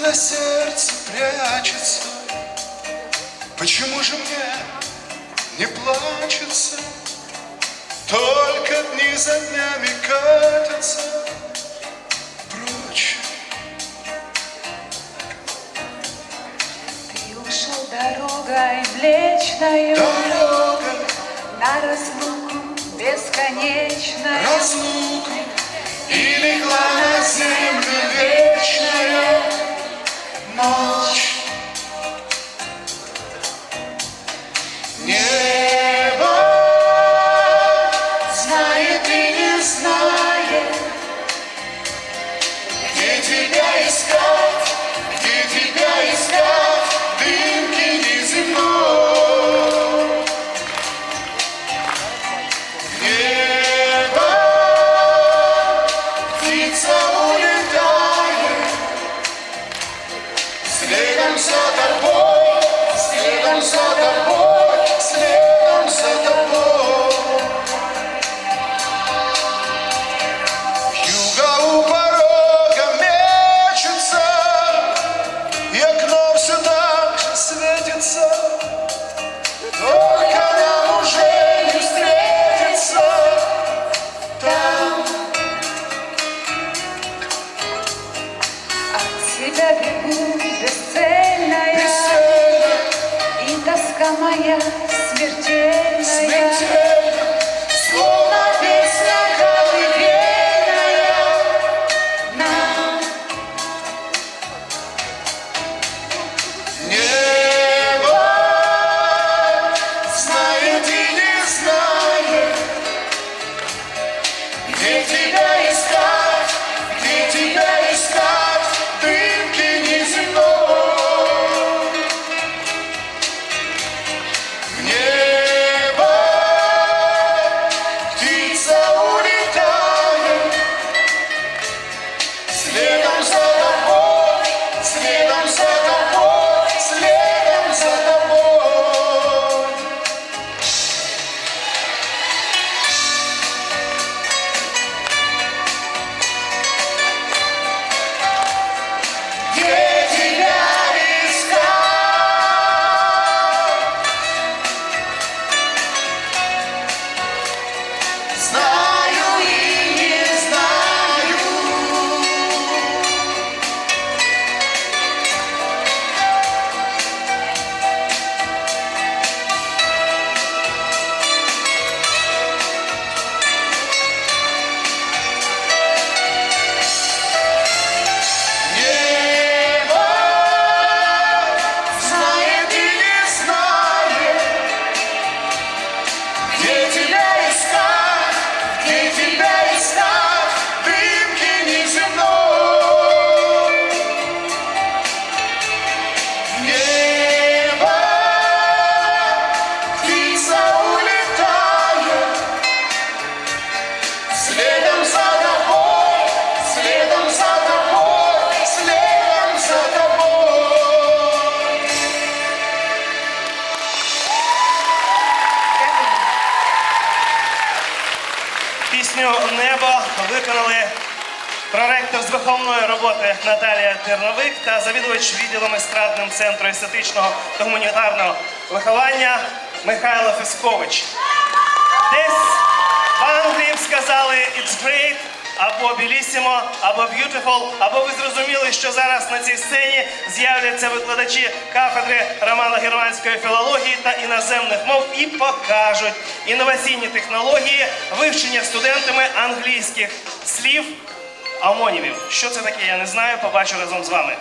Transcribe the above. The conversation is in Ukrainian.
на сердце прячется, Почему же мне не плачется? Только дни за днями катятся прочь. Ты ушел дорогой млечною, Дорога. На разлуку бесконечную. Разлуку amanhã. Виконали проректор з виховної роботи Наталія Терновик та завідувач відділом естрадним центру естетичного та гуманітарного виховання Михайло Фескович. Десь в Англії сказали «It's great», або «Білісімо», або б'ютифол, або ви зрозуміли, що зараз на цій сцені з'являться викладачі кафедри романо-германської філології та іноземних мов і покажуть інноваційні технології вивчення студентами англійських слів, амонімів. Що це таке, я не знаю, побачу разом з вами.